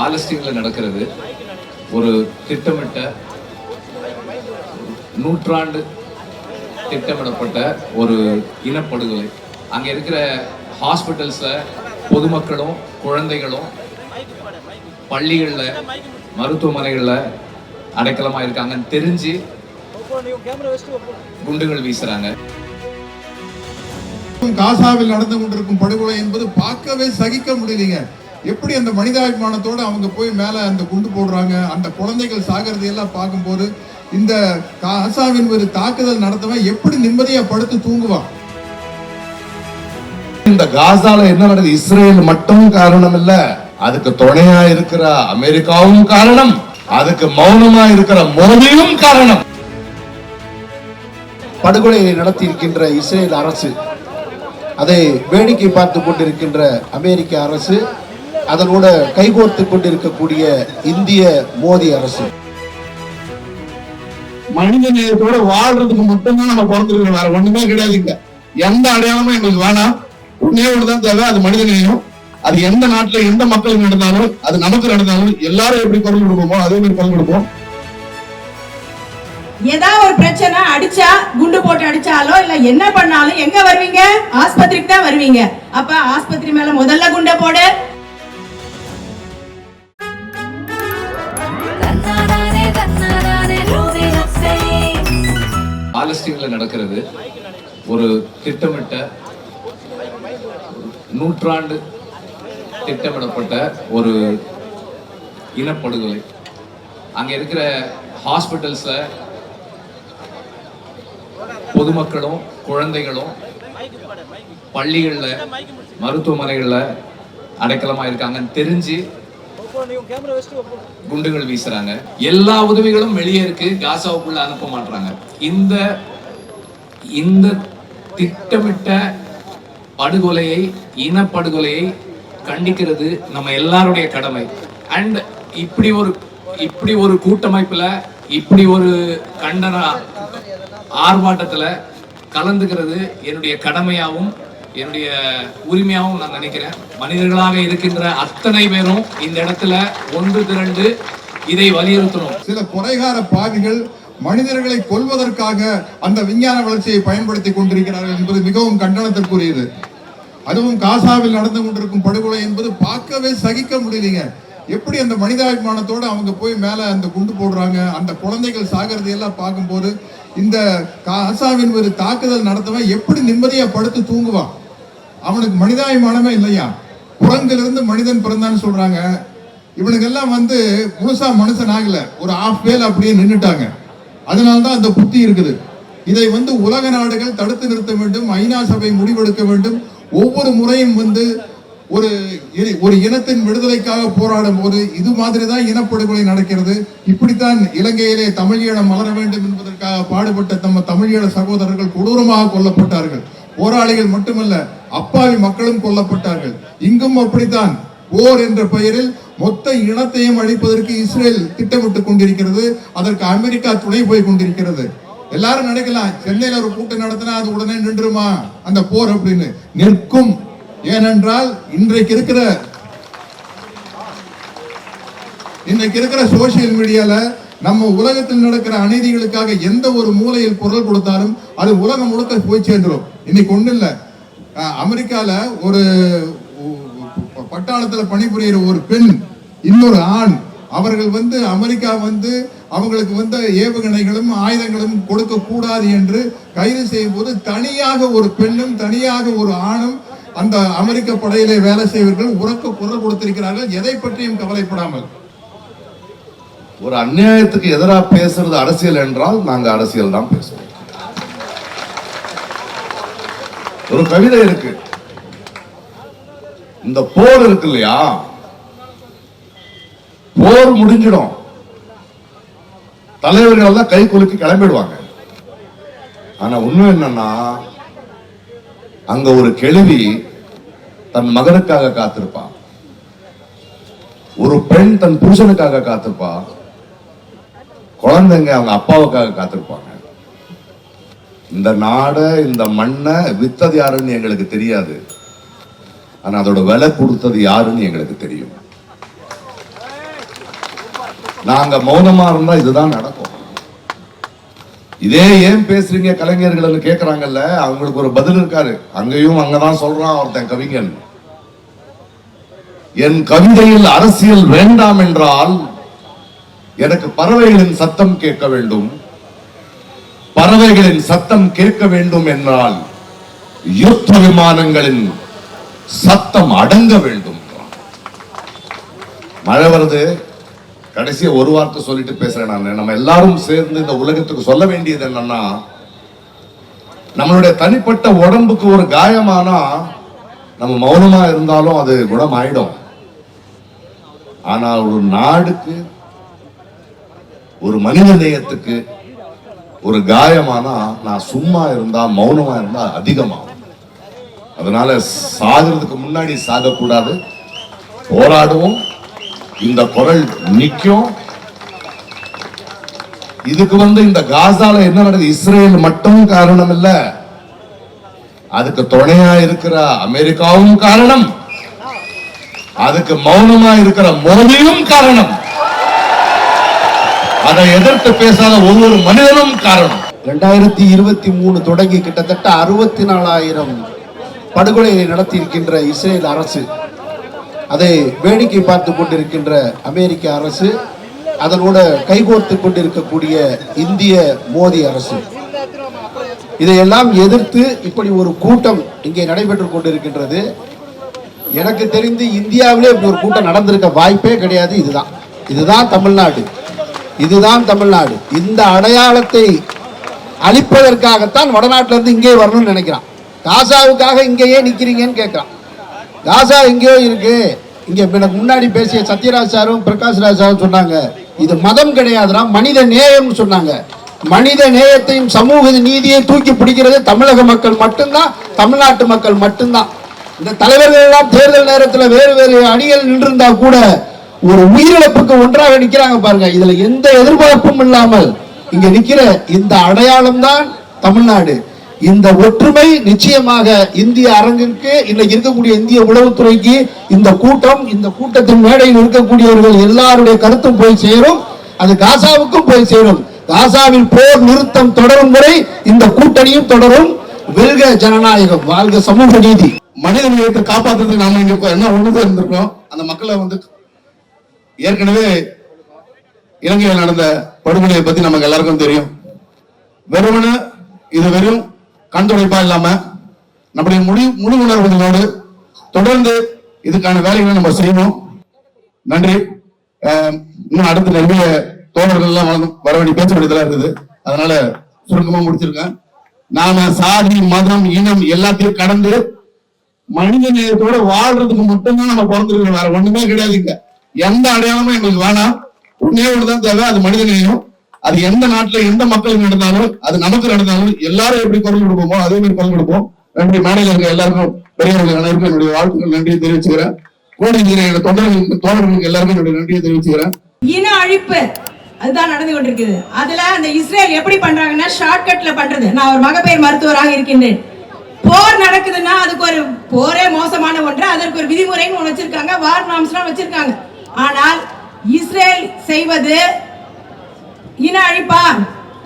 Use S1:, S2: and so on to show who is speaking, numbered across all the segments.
S1: பாலஸ்தீன்ல நடக்கிறது ஒரு திட்டமிட்ட நூற்றாண்டு திட்டமிடப்பட்ட ஒரு இனப்படுகொலை. அங்க இருக்கிற ஹாஸ்பிட்டல்ஸ்ல பொதுமக்களும் குழந்தைகளும் பள்ளிகளில் மருத்துவமனைகளில் அடைக்கலமாக இருக்காங்கன்னு தெரிஞ்சு குண்டுகள் வீசுறாங்க.
S2: காசாவில் நடந்து கொண்டிருக்கும் படுகொலை என்பது பார்க்கவே சகிக்க முடியலைங்க. எப்படி அந்த மனிதாபிமானத்தோட அவங்க போய் மேல அந்த குண்டு போடுறாங்க அந்த குழந்தைகள் சாகிறதை எல்லாம் பார்க்கும்போது இந்த காசாவின் ஒரு தாக்குதல் நடத்தவன் எப்படி நிம்மதியா படுத்து தூங்குவான்?
S3: இந்த காசால என்ன நடக்குது? இஸ்ரேல் மட்டும் காரணம் இல்ல அதுக்கு துணையா இருக்கிற அமெரிக்காவும் காரணம் அதுக்கு மௌனமா இருக்கிற மோதியும் காரணம்.
S4: படுகொலையை நடத்தியிருக்கின்ற இஸ்ரேல் அரசு அதை வேடிக்கை பார்த்து கொண்டிருக்கின்ற அமெரிக்க அரசு அதனோட கைகோர்த்து கொண்டிருக்கக்கூடிய இந்திய மோடி அரசு.
S5: மனித நேயத்தோட வாழ்றதுக்கு மட்டும்தான் நம்ம பிறந்திருக்கோம். வேற ஒண்ணுமே கிடையாதுங்க எந்த அடையாளமும் எங்களுக்கு வேணாம். ஒன்னே ஒண்ணுதான் தேவை அது மனித நேயம். அது எந்த நாட்டுல எந்த மக்களுக்கு நடந்தாலும் அது நமக்கு நடந்தாலும் எல்லாரும் எப்படி குரல் கொடுப்போமோ அதே மாதிரி குரல் கொடுப்போம்.
S6: ஏதாவது ஒரு பிரச்சனை அடிச்சா குண்டு போட்டு அடிச்சாலோ இல்ல என்ன பண்ணாலும் எங்க வருவீங்க? ஆஸ்பத்திரிக்கு தான் வருவீங்க. அப்ப ஆஸ்பத்திரி மேல முதல்ல குண்டை போடு.
S1: பாலஸ்தீனில் நடக்கிறது ஒரு திட்டமிட்ட நூற்றாண்டு திட்டமிடப்பட்ட ஒரு இனப்படுகொலை. அங்க இருக்கிற ஹாஸ்பிட்டல்ஸில் பொதுமக்களும் குழந்தைகளும் பள்ளிகள்ல மருத்துவமனைகளில் அடைக்கலமா இருக்காங்கன்னு தெரிஞ்சு குண்டுகள் வீசுறாங்க. எல்லா உதவிகளும் வெளியே இருக்கு. காசாவுக்குள்ள அனுப்ப மாட்டாங்க இந்த இந்த திட்டமிட்ட படுகொலையை இனப்படுகொலையை கண்டிக்கிறது நம்ம எல்லாருடைய கடமை. அண்ட் இப்படி ஒரு இப்படி ஒரு கூட்டமைப்புல இப்படி ஒரு கண்டன ஆர்ப்பாட்டத்துல கலந்துக்கிறது என்னுடைய கடமையாகவும் என்னுடைய உரிமையாகவும் நான் நினைக்கிறேன். மனிதர்களாக இருக்கின்ற அத்தனை பேரும் இந்த இடத்துல ஒன்று திரண்டு இதை வலியுறுத்தணும்.
S2: சில குறைகார பாவிகள் மனிதர்களை கொல்வதற்காக அந்த விஞ்ஞான வளர்ச்சியை பயன்படுத்தி கொண்டிருக்கிறார்கள் என்பது மிகவும் கண்டனத்திற்குரியது. அதுவும் காசாவில் நடந்து கொண்டிருக்கும் படுகொலை என்பது பார்க்கவே சகிக்க முடியலைங்க. எப்படி அந்த மனிதாபிமானத்தோடு அவங்க போய் மேலே அந்த குண்டு போடுறாங்க அந்த குழந்தைகள் சாகிறது எல்லாம் பார்க்கும்போது இந்த காசாவின் ஒரு தாக்குதல் நடத்தவன் எப்படி நிம்மதியாக படுத்து தூங்குவான்? அவனுக்கு மனிதாபிமானமே இல்லையா? குரங்கிலிருந்து மனிதன் பிறந்தான்னு சொல்றாங்க. இவனுக்கெல்லாம் வந்து முழுசா மனுஷன் ஆகல. ஒரு ஆஃப் வேல் அப்படியே நின்றுட்டாங்க அதனால்தான் அந்த புத்தி இருக்குது. இதை வந்து உலக நாடுகள் தடுத்து நிறுத்த வேண்டும். ஐநா சபை முடிவெடுக்க வேண்டும். ஒவ்வொரு முறையும் வந்து ஒரு ஒரு இனத்தின் விடுதலைக்காக போராடும் போது இது மாதிரி தான் இனப்படுகொலை நடக்கிறது. இப்படித்தான் இலங்கையிலே தமிழீழம் மலர வேண்டும் என்பதற்காக பாடுபட்ட நம்ம தமிழீழ சகோதரர்கள் கொடூரமாக கொல்லப்பட்டார்கள். போராளிகள் மட்டுமல்ல அப்பாவி மக்களும் கொல்லப்பட்டார்கள். இங்கும் அப்படித்தான். போர் என்ற பெயரில் மொத்த இனத்தையும் அழிப்பதற்கு இஸ்ரேல் திட்டமிட்டுக் கொண்டிருக்கிறது. அதற்கு அமெரிக்கா துணை போய் கொண்டிருக்கிறது. எல்லாரும் நினைக்கலாம் சென்னையில ஒரு கூட்டம் நடத்தினா அது உடனே நின்றுமா அந்த போர் அப்படின்னு. நிற்கும். ஏனென்றால் இன்றைக்கு இருக்கிற இன்னைக்கு இருக்கிற சோசியல் மீடியால நம்ம உலகத்தில் நடக்கிற அநீதிகளுக்காக எந்த ஒரு மூலையில் குரல் கொடுத்தாலும் அது உலகம் முழுக்க போய் சேர்ந்துடும் இன்னைக்கு ஒண்ணு இல்ல. அஹ், அமெரிக்கால ஒரு பட்டாளத்துல பணிபுரியிற ஒரு பெண் இன்னொரு ஆண் அவர்கள் வந்து அமெரிக்கா வந்து அவங்களுக்கு வந்த ஏவுகணைகளும் ஆயுதங்களும் கொடுக்க கூடாது என்று கைது செய்யும் போது தனியாக ஒரு பெண்ணும் தனியாக ஒரு ஆணும் அந்த அமெரிக்க படையிலே வேலை செய்வர்கள் உறக்க குரல் கொடுத்திருக்கிறார்கள். எதை பற்றியும் கவலைப்படாமல்.
S3: ஒரு அநியாயத்துக்கு எதிராக பேசுறது அரசியல் என்றால் நாங்க அரசியல் தான் பேசுவோம். ஒரு கவிதை இருக்கு. இந்த போர் இருக்கு இல்லையா? போர் முடிஞ்சிடும். தலைவர்கள் தான் கை குலுக்கி கிளம்பிடுவாங்க. ஆனா உண்மை என்னன்னா அங்க ஒரு கெழுவி தன் மகனுக்காக காத்திருப்பான் ஒரு பெண் தன் புருஷனுக்காக காத்திருப்பா. குழந்தைங்க அவங்க அப்பாவுக்காக காத்திருப்பாங்க. இந்த நாடை இந்த மண்ணை வித்தது யாருன்னு எங்களுக்கு தெரியாது. ஆனா அதோட விலை கொடுத்தது யாருன்னு எங்களுக்கு தெரியும். நாங்க மௌனமா இருந்தா இதுதான் நடக்கும். இதே ஏன் பேசுறீங்க கலைஞர்கள் கேட்கறாங்கல்ல அவங்களுக்கு ஒரு பதில் இருக்காரு. அங்கேயும் அங்கதான் சொல்றான் ஒருத்தன் கவிஞன். என் கவிதையில் அரசியல் வேண்டாம் என்றால் எனக்கு பறவைகளின் சத்தம் கேட்க வேண்டும். பறவைகளின் சத்தம் கேட்க வேண்டும் என்றால் யுத்த விமானங்களின் சத்தம் அடங்க வேண்டும். மழை வருது கடைசியா ஒரு வார்த்தை சொல்லிட்டு பேசுறேன் நான். நம்ம எல்லாரும் சேர்ந்து இந்த உலகத்துக்கு சொல்ல வேண்டியது என்னன்னா நம்மளுடைய தனிப்பட்ட உடம்புக்கு ஒரு காயமானா நம்ம மௌனமா இருந்தாலும் அது குணம் ஆயிடும் ஆனால் ஒரு நாடுக்கு ஒரு மனித நேயத்துக்கு ஒரு காயமானா நான் சும்மா இருந்தா மௌனமா இருந்தா அதிகமாகும். அதனால சாகிறதுக்கு முன்னாடி சாகக்கூடாது. போராடுவோம். இந்த குரல் நிற்கும் இதுக்கு வந்து இந்த காசால என்ன நடக்குது? இஸ்ரேல் மட்டும் காரணம் இல்ல அதுக்கு துணையா இருக்கிற அமெரிக்காவும் காரணம். அதுக்கு மௌனமா இருக்கிற மோதியும் காரணம். அதை எதிர்த்து பேசாத ஒவ்வொரு மனிதனும் காரணம்.
S4: ரெண்டாயிரத்தி இருபத்தி மூணு தொடங்கி கிட்டத்தட்ட அறுபத்தி நாலாயிரம் படுகொலையை நடத்தியிருக்கின்ற இஸ்ரேல் அரசு அதை வேடிக்கை பார்த்து கொண்டிருக்கின்ற அமெரிக்க அரசு அதனோட கைகோர்த்து கொண்டிருக்கக்கூடிய இந்திய மோடி அரசு. இதையெல்லாம் எதிர்த்து இப்படி ஒரு கூட்டம் இங்கே நடைபெற்று கொண்டிருக்கின்றது. எனக்கு தெரிந்து இந்தியாவிலே இப்படி ஒரு கூட்டம் நடந்திருக்க வாய்ப்பே கிடையாது. இதுதான். இதுதான் தமிழ்நாடு. இதுதான் தமிழ்நாடு. இந்த அடையாளத்தை அழிப்பதற்காகத்தான் வடநாட்டிலருந்து இங்கே வரணும்னு நினைக்கிறான். காசாவுக்காக இங்கேயே நிற்கிறீங்கன்னு கேட்கிறான். காசா எங்கேயோ இருக்கு. இங்கே எனக்கு முன்னாடி பேசிய சத்யராஜ் சாரும் பிரகாஷ் ராஜ் சாரும் சொன்னாங்க இது மதம் கிடையாதுடா மனித நேயம்னு சொன்னாங்க. மனித நேயத்தையும் சமூக நீதியை தூக்கி பிடிக்கிறது தமிழக மக்கள் மட்டும்தான் தமிழ்நாட்டு மக்கள் மட்டும்தான். இந்த தலைவர்கள் எல்லாம் தேர்தல் நேரத்தில் வேறு வேறு அணிகள் நின்றிருந்தா கூட ஒரு உயிரிழப்புக்கு ஒன்றாக நிக்கிறாங்க பாருங்க. இதுல எந்த எதிர்பார்ப்பும் இல்லாமல் இங்க நிக்கிற இந்த அடையாளம் தான் தமிழ்நாடு. இந்த ஒற்றுமை நிச்சயமாக இந்திய அரங்கிற்கு இன்னைக்கு இருக்கக்கூடிய இந்திய உளவுத்துறைக்கு இந்த கூட்டம் இந்த கூட்டத்தின் மேடையில் இருக்கக்கூடியவர்கள் எல்லாருடைய கருத்தும் போய் சேரும். அது காசாவுக்கும் போய் சேரும். காசாவில் போர் நிறுத்தம் தொடரும் வரை இந்த கூட்டணியும் தொடரும். வெல்க ஜனநாயகம் வாழ்க சமூக நீதி.
S5: மனித நேயத்தை காப்பாத்துறதுக்கு நாம இங்க என்ன ஒண்ணுதான் இருந்திருக்கோம். அந்த மக்களை வந்து ஏற்கனவே இலங்கையில் நடந்த படுகொலையை பத்தி நமக்கு எல்லாருக்கும் தெரியும். வெறுமன இது வெறும் கண் துடைப்பா இல்லாம நம்முடைய முடி முழு உணர்வுகளோடு தொடர்ந்து இதுக்கான வேலைகளை நம்ம செய்யணும். நன்றி. அஹ், இன்னும் அடுத்த நிறைய தோழர்கள் எல்லாம் வளர்ந்து- வர வேண்டிய பேச வேண்டியதெல்லாம் இருக்குது. அதனால சுருக்கமா முடிச்சிருக்கேன். நாம சாதி மதம் இனம் எல்லாத்தையும் கடந்து மனித நேயத்தோட வாழ்றதுக்கு மட்டும்தான் நம்ம பிறந்திருக்கோம் வேற ஒண்ணுமே கிடையாதுங்க எந்த அடையாளமும் எங்களுக்கு வேணாம். ஒன்னே ஒண்ணுதான் தேவை அது மனித நேயம். அது எந்த நாட்டுல எந்த மக்களுக்கு நடந்தாலும் அது நமக்கு நடந்தாலும் எல்லாரும் எப்படி குரல் கொடுப்போமோ அதே மாதிரி குரல் கொடுப்போம். நன்றி மேடையில் இருக்க எல்லாருக்கும் பெரியவர்கள் அனைவருக்கும் என்னுடைய வாழ்த்துக்கள் நன்றியை தெரிவிச்சுக்கிறேன். கோடி நீரை தொண்டர்களுக்கு தோழர்களுக்கு எல்லாருக்கும் என்னுடைய நன்றியை தெரிவிச்சுக்கிறேன்.
S6: இன அழிப்பு அதுதான் நடந்து கொண்டிருக்குது. அதுல அந்த இஸ்ரேல் எப்படி பண்றாங்கன்னா ஷார்ட்கட்ல பண்றது. நான் ஒரு மகப்பேர் மருத்துவராக இருக்கின்றேன். போர் நடக்குதுன்னா அதுக்கு ஒரு போரே மோசமான ஒன்று அதற்கு ஒரு விதிமுறைன்னு ஒன்று வச்சிருக்காங்க. வார் நாம்ஸ்லாம் வச்சிருக்காங்க. ஆனால் இஸ்ரேல் செய்வது இன அழிப்பா?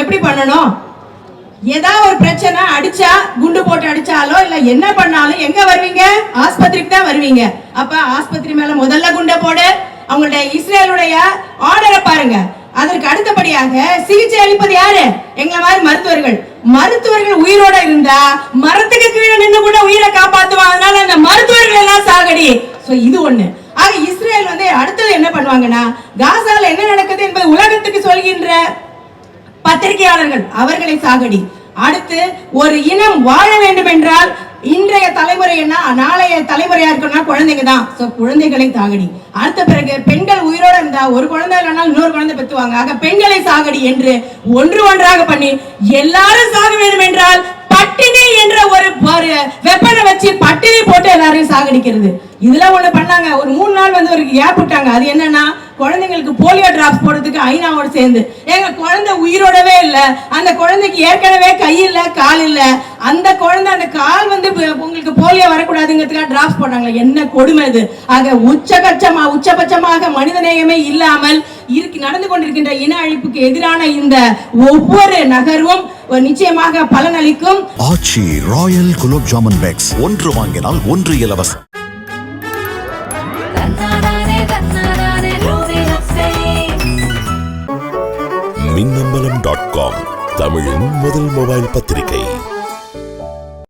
S6: எப்படி பண்ணணும்? ஏதாவது ஒரு பிரச்சனை அடிச்சா குண்டு போட்டு அடிச்சாலோ இல்ல என்ன பண்ணாலும் எங்க வருவீங்க? ஆஸ்பத்திரிக்கு தான் வருவீங்க. அப்ப ஆஸ்பத்திரி மேல முதல்ல குண்டை போடு. அவங்களுடைய இஸ்ரேலுடைய ஆர்டரை பாருங்க. அதற்கு அடுத்தபடியாக சிகிச்சை அளிப்பது யாரு? எங்களை மாதிரி மருத்துவர்கள். மருத்துவர்கள் உயிரோட இருந்தா மரத்துக்கு கீழே நின்று கூட உயிரை காப்பாத்துவாங்க அதனால அந்த மருத்துவர்கள் எல்லாம் சாகடி. சோ இது ஒண்ணு. ஆக இஸ்ரேல் வந்து அடுத்தது என்ன பண்ணுவாங்கன்னா காசால என்ன நடக்குது என்பது உலகத்துக்கு சொல்கின்ற பத்திரிகையாளர்கள் அவர்களை சாகடி. அடுத்து ஒரு இனம் வாழ வேண்டும் என்றால் இன்றைய தலைமுறைன்னா நாளைய தலைமுறையா இருக்கணும்னா குழந்தைங்க தான். சோ குழந்தைகளை சாகடி. அடுத்த பிறகு பெண்கள் உயிரோட இருந்தா ஒரு குழந்தை இல்லைனா இன்னொரு குழந்தை பெற்றுவாங்க. ஆக பெண்களை சாகடி என்று ஒன்று ஒன்றாக பண்ணி எல்லாரும் சாக வேண்டும் என்றால் பட்டினி என்ற ஒரு ஒரு வெப்பனை வச்சு பட்டினி போட்டு எல்லாரையும் சாகடிக்கிறது. இதெல்லாம் ஒண்ணு பண்ணாங்க. ஒரு மூணு நாள் வந்து ஒரு கேப் விட்டாங்க. அது என்னன்னா குழந்தைங்களுக்கு போலியோ டிராப்ஸ் போடுறதுக்கு ஐநாவோட சேர்ந்து. எங்க குழந்தை உயிரோடவே இல்ல. அந்த குழந்தைக்கு ஏற்கனவே கை இல்ல கால் இல்ல. அந்த குழந்தை அந்த கால் வந்து உங்களுக்கு போலியோ வரக்கூடாதுங்கிறதுக்காக டிராப்ஸ் போட்டாங்க என்ன கொடுமை இது? ஆக உச்சகட்சமா உச்சபட்சமாக மனிதநேயமே இல்லாமல் இருக்கு நடந்து கொண்டிருக்கின்ற இன அழிப்புக்கு எதிரான இந்த ஒவ்வொரு நகர்வும் நிச்சயமாக பலனளிக்கும்.
S7: Aachi Royal gulab jamun packs. ஒன்று வாங்கினால் ஒன்று இலவசம்.
S8: மின்னம்பலம் டாட் காம் தமிழின் முதல் மொபைல் பத்திரிகை.